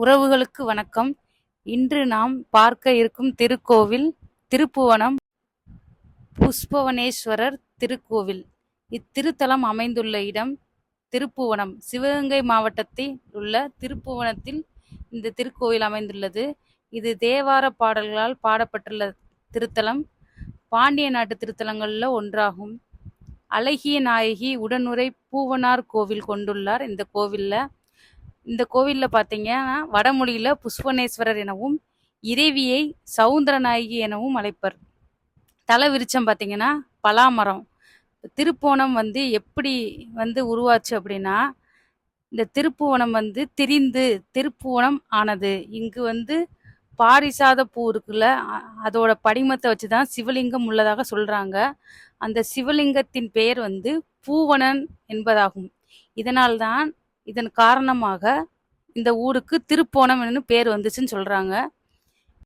உறவுகளுக்கு வணக்கம். இன்று நாம் பார்க்க இருக்கும் திருக்கோவில் திருப்புவனம் புஷ்பவனேஸ்வரர் திருக்கோவில். இத்திருத்தலம் அமைந்துள்ள இடம் திருப்புவனம். சிவகங்கை மாவட்டத்தில் உள்ள திருப்புவனத்தில் இந்த திருக்கோவில் அமைந்துள்ளது. இது தேவார பாடல்களால் பாடப்பட்டுள்ள திருத்தலம். பாண்டிய நாட்டு திருத்தலங்களில் ஒன்றாகும். அழகிய நாயகி உடனுரை பூவனார் கோவில் கொண்டுள்ளார் இந்த கோவிலில். இந்த கோவிலில் பார்த்தீங்கன்னா வடமொழியில் புஷ்பனேஸ்வரர் எனவும் இறைவியை சவுந்தரநாயகி எனவும் அழைப்பர். தலை விருச்சம் பார்த்தீங்கன்னா பலாமரம். திருப்போணம் வந்து எப்படி வந்து உருவாச்சு அப்படின்னா இந்த திருப்புவனம் வந்து திரிந்து திருப்புவனம் ஆனது. இங்கு வந்து பாரிசாத பூ இருக்குல்ல அதோட படிமத்தை வச்சு தான் சிவலிங்கம் உள்ளதாக சொல்கிறாங்க அந்த சிவலிங்கத்தின் பெயர் வந்து பூவனன் என்பதாகும். இதனால்தான் இதன் காரணமாக இந்த ஊருக்கு திருப்போணம் என்று பேர் வந்துச்சுன்னு சொல்கிறாங்க